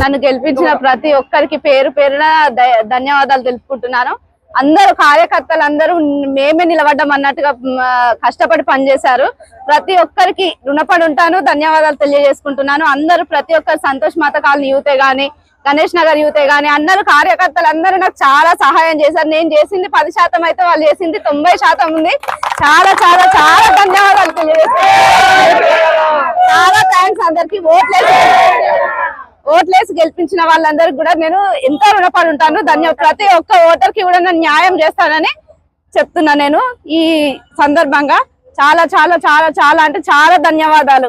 నన్ను గెలిపించిన ప్రతి ఒక్కరికి పేరు పేరున ధన్యవాదాలు తెలుపుకుంటున్నాను. అందరూ కార్యకర్తలు అందరూ మేమే నిలబడ్డం అన్నట్టుగా కష్టపడి పనిచేశారు. ప్రతి ఒక్కరికి రుణపడి ఉంటాను ధన్యవాదాలు తెలియజేసుకుంటున్నాను. అందరూ ప్రతి ఒక్కరు సంతోష్ మాత కాలనీ యూతే గాని గణేష్ నగర్ యూతే గాని అందరూ కార్యకర్తలు అందరూ నాకు చాలా సహాయం చేశారు. నేను చేసింది పది శాతం అయితే వాళ్ళు చేసింది తొంభై శాతం ఉంది. చాలా చాలా చాలా ధన్యవాదాలు తెలియజేస్తాను చాలా థ్యాంక్స్ అందరికి. ఓట్లేదు గెలిపించిన వాళ్ళందరికి కూడా నేను ఎంతో రుణపడి ఉంటాను ధన్య ప్రతి ఒక్క ఓటర్కి కూడా నేను న్యాయం చేస్తానని చెప్తున్నా నేను ఈ సందర్భంగా. చాలా చాలా చాలా చాలా అంటే చాలా ధన్యవాదాలు.